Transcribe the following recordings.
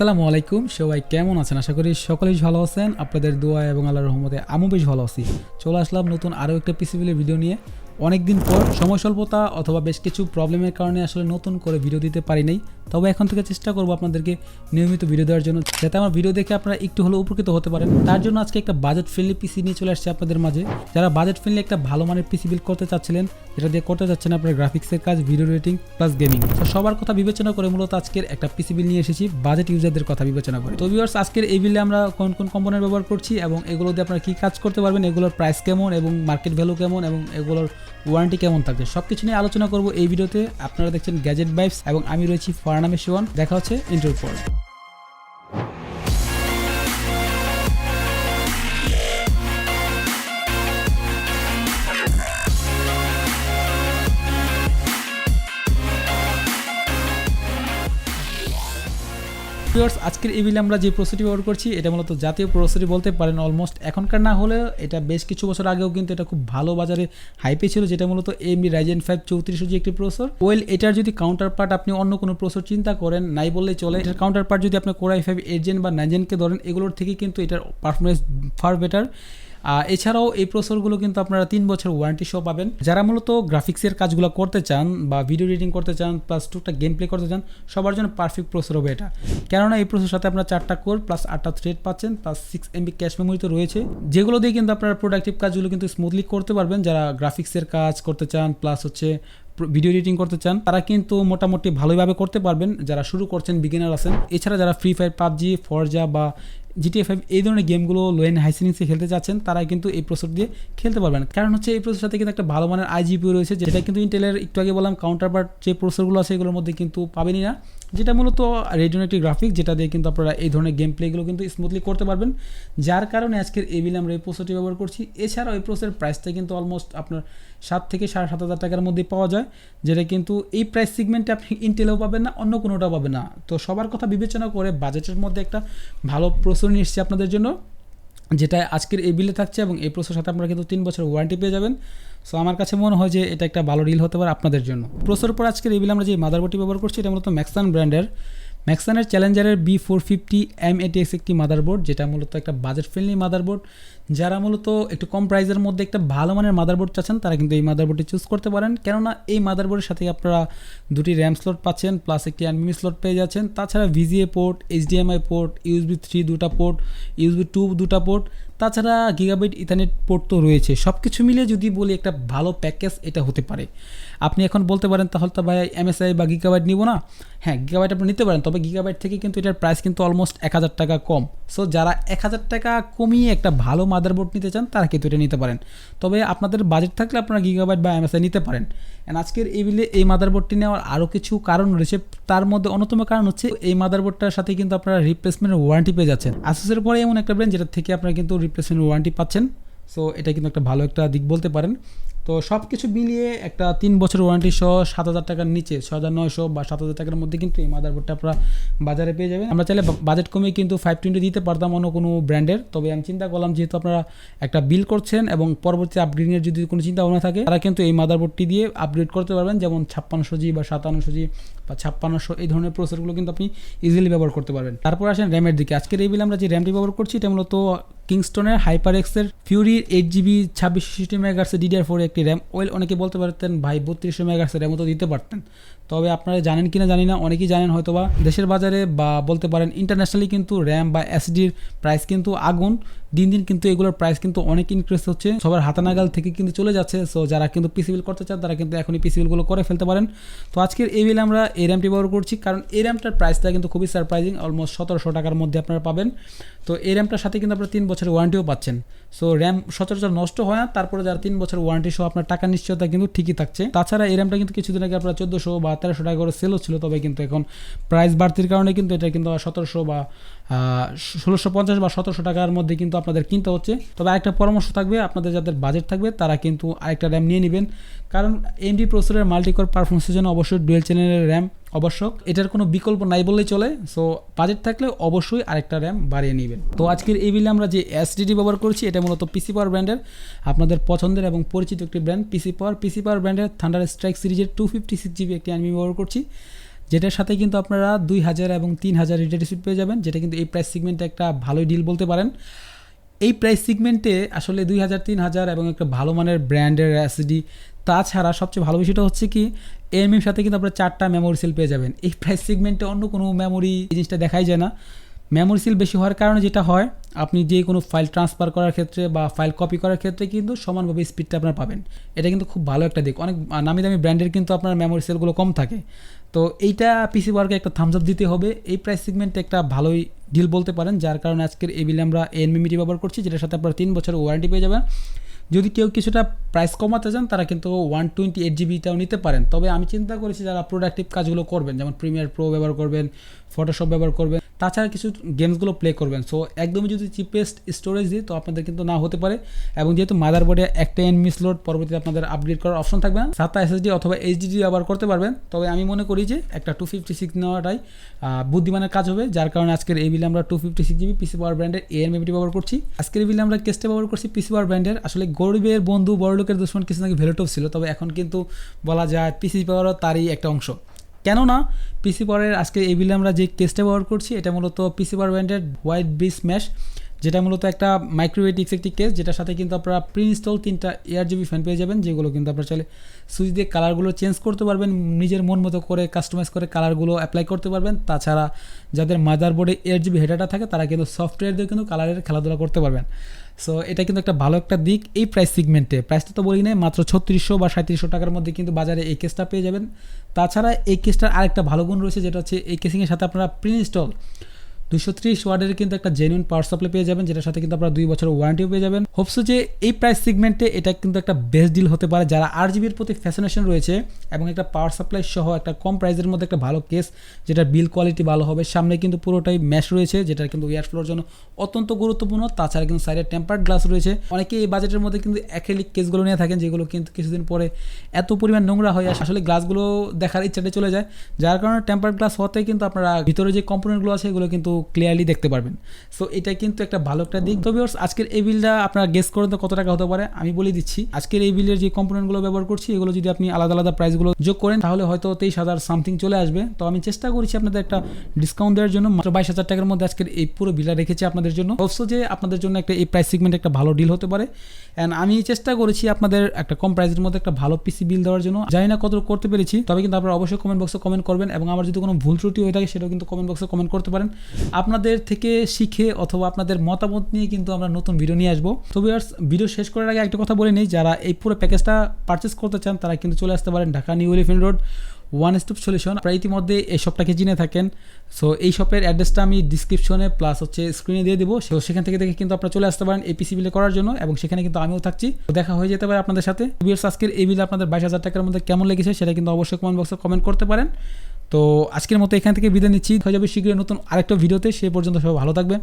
আসসালামু আলাইকুম। সবাই কেমন আছেন? আশা করি সকলেই ভালো আছেন। আপনাদের দোয়া এবং আল্লাহর রহমতে আমিও বেশ ভালো আছি। চলে আসলাম নতুন আরও একটা পিসিবিলের ভিডিও নিয়ে। অনেকদিন পর সময় স্বল্পতা অথবা বেশ কিছু প্রবলেমের কারণে আসলে নতুন করে ভিডিও দিতে পারি নাই। তবে এখন থেকে চেষ্টা করব আপনাদেরকে নিয়মিত ভিডিও দেওয়ার জন্য, যাতে আমার ভিডিও দেখে আপনারা একটু হলেও উপকৃত হতে পারেন। তার জন্য আজকে একটা বাজেট ফ্রেন্ডলি পিসি নিয়ে চলে আসছে আপনাদের মাঝে। যারা বাজেট ফ্রেন্ডলি একটা ভালো মানের পিসি বিল করতে চাচ্ছিলেন, যেটা দিয়ে করতে চাচ্ছেন আপনার গ্রাফিক্সের কাজ ভিডিও রেটিং প্লাস গেমিং তো সবার কথা বিবেচনা করে মূলত আজকের একটা পিসি বিল নিয়ে এসেছি বাজেট ইউজারদের কথা বিবেচনা করে। তো ভিউয়ার্স আজকের এই বিলে আমরা কোন কোন কম্পোনেন্ট ব্যবহার করছি এবং এগুলো দিয়ে আপনারা কি কাজ করতে পারবেন, এগুলোর প্রাইস কেমন এবং মার্কেট ভ্যালু কেমন এবং এগুলোর ওয়ারেন্টি কেমন থাকবে সব কিছু নিয়ে আলোচনা করব এই ভিডিওতে আপনারা দেখছেন গ্যাজেট বাইপস এবং আমি রয়েছি ফারনামে শিওয়ান দেখা হচ্ছে ইন্টার পর। ভিউয়ার্স আজকের এই বিলে আমরা যে প্রসেসটি ব্যবহার করছি, এটা মূলত জাতীয় প্রসেসটি বলতে পারেন অলমোস্ট এখনকার না হলেও এটা বেশ কিছু বছর আগেও কিন্তু এটা খুব ভালো বাজারে হাইপে ছিল, যেটা মূলত এমবি রাইজেন ফাইভ চৌত্রিশ যে একটি প্রসেসর ওয়েল এটার যদি কাউন্টার পার্ট আপনি অন্য কোনো প্রসেসর চিন্তা করেন, নাই বললে চলে। এটার কাউন্টার পার্ট যদি আপনি কোরাই ফাইভ এইট জেন বা নাইজেনকে ধরেন, এগুলোর থেকে কিন্তু এটার পারফরমেন্স ফার বেটার এছাড়াও এই প্রসেসরগুলো কিন্তু আপনারা তিন বছর ওয়ারেন্টি সহ পাবেন। যারা মূলত গ্রাফিক্সের কাজগুলো করতে চান বা ভিডিও এডিটিং করতে চান প্লাস টুকটা গেম প্লে করতে চান, সবার জন্য পারফেক্ট প্রসেসর হবে এটা। কেননা এই প্রসেসর সাথে আপনার চারটা কোর প্লাস আটটা থ্রেড পাচ্ছেন plus six MB cache memory তো রয়েছে। যেগুলো দিয়ে কিন্তু আপনারা প্রোডাক্টিভ কাজগুলো কিন্তু স্মুথলি করতে পারবেন। যারা গ্রাফিক্সের কাজ করতে চান প্লাস হচ্ছে ভিডিও এডিটিং করতে চান, তারা কিন্তু মোটামুটি ভালোভাবে করতে পারবেন। যারা শুরু করছেন বিগিনার আছেন, এছাড়া যারা ফ্রি ফায়ার পাবজি ফরজা বা জিটিএ ফাইভ এই ধরনের গেমগুলো লো এন্ড হাইসিনিংসে খেলতে চাচ্ছেন তারা কিন্তু এই প্রসেসর দিয়ে খেলতে পারবেন। কারণ হচ্ছে এই প্রসেসর সাথে কিন্তু একটা ভালো মানের আইজিপিও রয়েছে, যেটা কিন্তু ইন্টেলের একটু আগে বললাম কাউন্টার পার্ট যে প্রসেসরগুলো আছে, এগুলোর মধ্যে কিন্তু পাবেনই না। যেটা মূলত রেডিওন একটি গ্রাফিক যেটা দিয়ে কিন্তু আপনারা এই ধরনের গেম প্লেগুলো কিন্তু স্মুথলি করতে পারবেন। যার কারণে আজকের এই বিলে আমরা এই প্রসেসরটি ব্যবহার করছি। এছাড়াও ওই প্রসেসের প্রাইসটা কিন্তু অলমোস্ট আপনার সাত থেকে সাড়ে সাত হাজার টাকার মধ্যে পাওয়া যায়, যেটা কিন্তু এই প্রাইস সিগমেন্টে আপনি ইন্টেলেও পাবেন না, অন্য কোনোটাও পাবেন না। তো সবার কথা বিবেচনা করে বাজেটের মধ্যে একটা ভালো প্রসেসর নিয়ে আপনাদের জন্য। যেটা আজকের এই বিলে থাকছে এবং এই প্রসেসর সাথে আপনারা কিন্তু তিন বছর ওয়ারেন্টি পেয়ে যাবেন। সো আমার কাছে মনে হয় যে এটা একটা ভালো ডিল হতে পারে আপনাদের জন্য। প্রসেসর পর আজকের এই বিলে আমরা যে মাদারবোর্ডটি ব্যবহার করছি, এটা মূলত ম্যাক্সান ব্র্যান্ডের ম্যাক্সানের চ্যালেঞ্জারের B four fifty M ATX একটি মাদারবোর্ড যেটা মূলত একটা বাজেট ফ্রেন্ডলি মাদারবোর্ড যারা মূলত একটু কম প্রাইসের মধ্যে একটা ভালো মানের মাদারবোর্ড চাচ্ছেন, তারা কিন্তু এই মাদারবোর্ডটি চুজ করতে পারেন। কেননা এই মাদারবোর্ডের সাথে আপনারা দুটি র্যাম স্লট পাচ্ছেন প্লাস একটি অ্যানমিমি স্লট পেয়ে যাচ্ছেন। তাছাড়া VGA port HDMI port USB three দুটা পোর্ট ইউএসবি টু দুটা পোর্ট তাছাড়া গিগাবাইট ইথারনেট পোর্ট তো রয়েছে। সব কিছু মিলিয়ে যদি বলি একটা ভালো প্যাকেজ এটা হতে পারে। আপনি এখন বলতে পারেন, তাহলে তো ভাই এমএসআই বা গিগাবাইট নিব না। হ্যাঁ গিগাবাইট আপনি নিতে পারেন, তবে গিগাবাইট থেকে কিন্তু এটার প্রাইস কিন্তু অলমোস্ট এক হাজার টাকা কম। সো যারা এক হাজার টাকা কমিয়ে একটা ভালো মাদারবোর্ড নিতে চান, তারা কিন্তু এটা নিতে পারেন। তবে আপনাদের বাজেট থাকলে আপনারা গিগাবাইট বা এমএসআই নিতে পারেন। অ্যান্ড আজকের এই বিলে এই মাদারবোর্ডটি নেওয়ার আরও কিছু কারণ রয়েছে। তার মধ্যে অন্যতম কারণ হচ্ছে, এই মাদারবোর্ডটার সাথে কিন্তু আপনারা রিপ্লেসমেন্টের ওয়ারেন্টি পেয়ে যাচ্ছেন। আসুসের পরে এমন একটা ব্র্যান্ড যেটা থেকে আপনারা কিন্তু রিপ্লেসমেন্ট ওয়ারেন্টি পাচ্ছেন। সো এটা কিন্তু একটা ভালো একটা দিক বলতে পারেন। তো সব কিছু মিলিয়ে একটা তিন বছর ওয়ারেন্টি সহ সাত হাজার টাকার নিচে ছ হাজার নয়শো বা সাত হাজার টাকার মধ্যে কিন্তু এই মাদারবোর্ডটা আপনারা বাজারে পেয়ে যাবেন। আমরা চাইলে বাজেট কমিয়ে কিন্তু ফাইভ টোয়েন্টি দিতে পারতাম অন্য কোনো ব্র্যান্ডের তবে আমি চিন্তা করলাম যেহেতু আপনারা একটা বিল করছেন এবং পরবর্তী আপগ্রেডিংয়ের যদি কোনো চিন্তা ভাবনা থাকে, তারা কিন্তু এই মাদারবোর্ডটি দিয়ে আপগ্রেড করতে পারবেন। যেমন ছাপ্পান্নশো জি বা সাতান্নশো জি বা ছাপ্পান্নশো, এই ধরনের প্রসেসরগুলো কিন্তু আপনি ইজিলি ব্যবহার করতে পারবেন। তারপর আসেন র্যামের দিকে। আজকের এই বিল আমরা যে র্যামটি ব্যবহার করছি, এটা মূলত কিংস্টনের হাইপার এক্সের ফিউরি এইট জিবি ছাব্বিশ সিক্সটি মেগার্সের ডিডিআর ফোর একটি র্যাম ওয়েল অনেকে বলতে পারতেন, ভাই বত্রিশশো মেগার্সের র্যামও তো দিতে পারতেন। তবে আপনারা জানেন কি না জানি না, অনেকেই জানেন হয়তোবা। দেশের বাজারে বা বলতে পারেন ইন্টারন্যাশনালি কিন্তু র্যাম বা এসডির প্রাইস কিন্তু আগুন। দিন দিন কিন্তু এগুলোর প্রাইস কিন্তু অনেক ইনক্রিজ হচ্ছে। সবার হাতানাগাল থেকে কিন্তু চলে যাচ্ছে। সো যারা কিন্তু পিসিবিল করতে চান, তারা কিন্তু এখনই পিসিবিলগুলো করে ফেলতে পারেন। তো আজকের এই বিলে আমরা এই র্যামটি ব্যবহার করছি, কারণ এই র্যামটার প্রাইসটা কিন্তু খুবই সারপ্রাইজিং অলমোস্ট সতেরোশো টাকার মধ্যে আপনারা পাবেন। তো এই র্যামটার সাথে কিন্তু আপনারা তিন বছরের ওয়ারেন্টিও পাচ্ছেন। সো র্যাম সচরাচর নষ্ট হয় না, তারপরে যারা তিন বছর ওয়ারেন্টি সহ আপনার টাকা নিশ্চয়তা কিন্তু ঠিকই থাকছে। তাছাড়া এই র্যামটা কিন্তু কিছুদিন আগে আপনার চোদ্দোশো বা তেরোশো টাকা করে সেল হচ্ছিল তবে কিন্তু এখন প্রাইস বাড়তির কারণে কিন্তু এটা কিন্তু সতেরোশো বা ষোলোশো পঞ্চাশ বা সতেরোশো টাকার মধ্যে কিন্তু আপনাদের কিনতে হচ্ছে। তবে আরেকটা পরামর্শ থাকবে, আপনাদের যাদের বাজেট থাকবে, তারা কিন্তু আরেকটা র্যাম নিয়ে নেবেন। কারণ এমডি প্রসেসরের মাল্টিকোর পারফরমেন্সের জন্য অবশ্যই ডুয়েল চ্যানেলের র্যাম আবশ্যক। এটার কোনো বিকল্প নাই বললেই চলে। সো বাজেট থাকলে অবশ্যই আরেকটা র্যাম বাড়িয়ে নেবেন। তো আজকের এই বিলে আমরা যে এসডিডি ব্যবহার করছি, এটা মূলত পিসি পাওয়ার ব্র্যান্ডের আপনাদের পছন্দের এবং পরিচিত একটি ব্র্যান্ড পিসি পাওয়ার পিসি পাওয়ার ব্র্যান্ডের থান্ডার স্ট্রাইক সিরিজের টু ফিফটি সিক্স জিবি একটি আমি ব্যবহার করছি। যেটার সাথে কিন্তু আপনারা দুই হাজার এবং তিন হাজার রিটার স্পিড পেয়ে যাবেন। যেটা কিন্তু এই প্রাইস সিগমেন্টে একটা ভালোই ডিল বলতে পারেন। এই প্রাইস সিগমেন্টে আসলে দুই হাজার, তিন হাজার এবং একটা ভালো মানের ব্র্যান্ডের অ্যাসিডি তাছাড়া সবচেয়ে ভালো বিষয়টা হচ্ছে কি এমএম সাথে কিন্তু আপনারা চারটা মেমোরি সেল পেয়ে যাবেন। এই প্রাইস সিগমেন্টে অন্য কোনো মেমোরি জিনিসটা দেখাই যায় না। মেমোরি সিল বেশি হওয়ার কারণে যেটা হয়, আপনি যে কোনো ফাইল ট্রান্সফার করার ক্ষেত্রে বা ফাইল কপি করার ক্ষেত্রে কিন্তু সমানভাবে স্পিডটা আপনার পাবেন। এটা কিন্তু খুব ভালো একটা দিক। অনেক নামি দামি ব্র্যান্ডের কিন্তু আপনার মেমোরি সেলগুলো কম থাকে। তো এইটা পিসি ওয়ার্কে একটা থামস আপ দিতে হবে। এই প্রাইস সিগমেন্টে একটা ভালোই ডিল বলতে পারেন, যার কারণে আজকের এই বিলে আমরা এনমিমিটি ব্যবহার করছি, যেটার সাথে আপনারা তিন বছর ওয়ারেন্টি পেয়ে যাবেন। যদি কেউ কিছুটা প্রাইস কমাতে চান, তারা কিন্তু ওয়ান টোয়েন্টি এইট জিবিটাও নিতে পারেন। তবে আমি চিন্তা করেছি যারা প্রোডাক্টিভ কাজগুলো করবেন, যেমন প্রিমিয়ার প্রো ব্যবহার করবেন ফটোশপ ব্যবহার করবেন তাছাড়া কিছু গেমসগুলো প্লে করবেন। সো একদমই যদি চিপেস্ট স্টোরেজ দিই, তো আপনাদের কিন্তু না হতে পারে। এবং যেহেতু মাদারবোর্ডে একটা এনমি স্লোড পরবর্তীতে আপনাদের আপগ্রেড করার অপশন থাকবে না। সাতটা এসএসডি অথবা এইচডিডি ব্যবহার করতে পারবেন। তবে আমি মনে করি যে, একটা টু ফিফটি সিক্স নেওয়াটাই বুদ্ধিমানের কাজ হবে। যার কারণে আজকের এই বিলে আমরা two fifty six GB PC power ব্র্যান্ডের এএনএমটি ব্যবহার করছি। আজকের বিলে আমরা কেসটা ব্যবহার করছি পিসি পাওয়ার ব্র্যান্ডের আসলে গরিবের বন্ধু বড় লোকের দুশ্মন কিছু নাকি ভেলোটপ ছিল। তবে এখন কিন্তু বলা যায় পিসি পাওয়ারও তারই একটা অংশ। কেননা পিসি পাওয়ারের আজকে এই বিলে আমরা যে কেসটা ব্যবহার করছি, এটা মূলত পিসি পাওয়ার ব্র্যান্ডের হোয়াইট ব্রিজ ম্যাশ যেটা মূলত একটা মাইক্রোওয়েটিক্স একটি কেস যেটার সাথে কিন্তু আপনারা প্রি ইনস্টল তিনটা এয়ার জিবি ফ্যান পেয়ে যাবেন, যেগুলো কিন্তু আপনারা চাইলে সুইচ দিয়ে কালারগুলো চেঞ্জ করতে পারবেন, নিজের মন মতো করে কাস্টমাইজ করে কালারগুলো অ্যাপ্লাই করতে পারবেন। তাছাড়া যাদের মাদারবোর্ডে এয়ার জিবি হেডাটা থাকে, তারা কিন্তু সফটওয়্যার দিয়ে কিন্তু কালারের খেলাধুলা করতে পারবেন। সো এটা কিন্তু একটা ভালো একটা দিক এই প্রাইস সিগমেন্টে প্রাইসটা তো বলি নাই, মাত্র ছত্রিশশো বা সাঁত্রিশশো টাকার মধ্যে কিন্তু বাজারে এই কেসটা পেয়ে যাবেন। তাছাড়া এই কেসটার আরেকটা ভালো গুণ রয়েছে, যেটা হচ্ছে এই কেসিংয়ের সাথে আপনারা প্রি দুশো ত্রিশ ওয়ার্ডের কিন্তু একটা জেনুইন পাওয়ার সাপ্লাই পেয়ে যাবেন, যেটার সাথে কিন্তু আপনারা দুই বছরের ওয়ারেন্টিও পেয়ে যাবেন। হোপসো যে এই প্রাইস সিগমেন্টে এটা কিন্তু একটা বেস্ট ডিল হতে পারে, যারা আর জিবির প্রতি ফ্যাসিনেশন রয়েছে এবং একটা পাওয়ার সাপ্লাই সহ একটা কম প্রাইসের মধ্যে একটা ভালো কেস যেটা বিল কোয়ালিটি ভালো হবে, সামনে কিন্তু পুরোটাই ম্যাশ রয়েছে যেটা কিন্তু এয়ার ফ্লোর জন্য অত্যন্ত গুরুত্বপূর্ণ। তাছাড়া কিন্তু সাইডে টেম্পার্ড গ্লাস রয়েছে। অনেকে এই বাজেটের মধ্যে কিন্তু অ্যাক্রেলিক কেসগুলো নিয়ে থাকেন, যেগুলো কিন্তু কিছুদিন পরে এত পরিমাণ নোংরা হয় আসে। আসলে গ্লাসগুলো দেখার ইচ্ছাটা চলে যায়। যার কারণে টেম্পার্ড গ্লাস হতে কিন্তু আপনারা ভিতরে যে কম্পোনেন্টগুলো আছে, এগুলো কিন্তু ক্লিয়ারলি দেখতে পারবেন। সো এটা কিন্তু একটা ভালো একটা দিক। তবে আজকের এই বিলটা আপনারা গেস করেন তো কত টাকা হতে পারে, আমি বলে দিচ্ছি। আজকের এই বিলের যে কম্পোনেন্টগুলো ব্যবহার করছি, এগুলো যদি আপনি আলাদা আলাদা প্রাইসগুলো যোগ করেন, তাহলে হয়তো তেইশ হাজার সামথিং চলে আসবে। তো আমি চেষ্টা করছি আপনাদের একটা ডিসকাউন্ট দেওয়ার জন্য। মাত্র বাইশ হাজার টাকার মধ্যে আজকের এই পুরো বিলটা রেখেছি আপনাদের জন্য। অবশ্য যে আপনাদের জন্য একটা এই প্রাইস সিগমেন্ট একটা ভালো ডিল হতে পারে। অ্যান্ড আমি চেষ্টা করেছি আপনাদের একটা কম প্রাইসের মধ্যে একটা ভালো পিসি বিল দেওয়ার জন্য। জানি না কত করতে পেরেছি, তবে কিন্তু আপনারা অবশ্যই কমেন্ট বক্সে কমেন্ট করবেন। এবং আমার যদি কোনো ভুল ত্রুটি হয়ে থাকে, সেটাও কিন্তু কমেন্ট বক্সে কমেন্ট করতে পারেন। আপনাদের থেকে শিখে অথবা আপনাদের মতামত নিয়ে কিন্তু আমরা নতুন ভিডিও নিয়ে আসব। তো ভিউয়ার্স ভিডিও শেষ করার আগে একটা কথা বলে নেই, যারা এই পুরো প্যাকেজটা পারচেস করতে চান, তারা কিন্তু চলে আসতে পারেন Dhaka New Elephant Road One Stop Solution আপনারা ইতিমধ্যে এই শপটাকে চিনে থাকেন। সো এই শপের অ্যাড্রেসটা আমি ডিসক্রিপশনে প্লাস হচ্ছে স্ক্রিনে দিয়ে দেবো। তো সেখান থেকে দেখে কিন্তু আপনারা চলে আসতে পারেন এই পিসি বিলে করার জন্য এবং সেখানে কিন্তু আমিও থাকছি। দেখা হয়ে যেতে পারে আপনাদের সাথে। আজকের এই বিল আপনাদের বাইশ হাজার টাকার মধ্যে কেমন লেগেছে সেটা কিন্তু অবশ্যই কমেন্ট বক্সে কমেন্ট করতে পারেন। তো আজকের মতো এখান থেকে বিদায় নিচ্ছি। হয়ে যাবে শীঘ্রই নতুন আরেকটা ভিডিওতে। সে পর্যন্ত সবাই ভালো থাকবেন,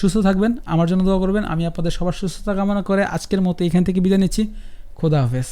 সুস্থ থাকবেন। আমার জন্য দোয়া করবেন। আমি আপনাদের সবার সুস্থতা কামনা করে আজকের মতো এখান থেকে বিদায় নিচ্ছি। খোদা হাফেজ।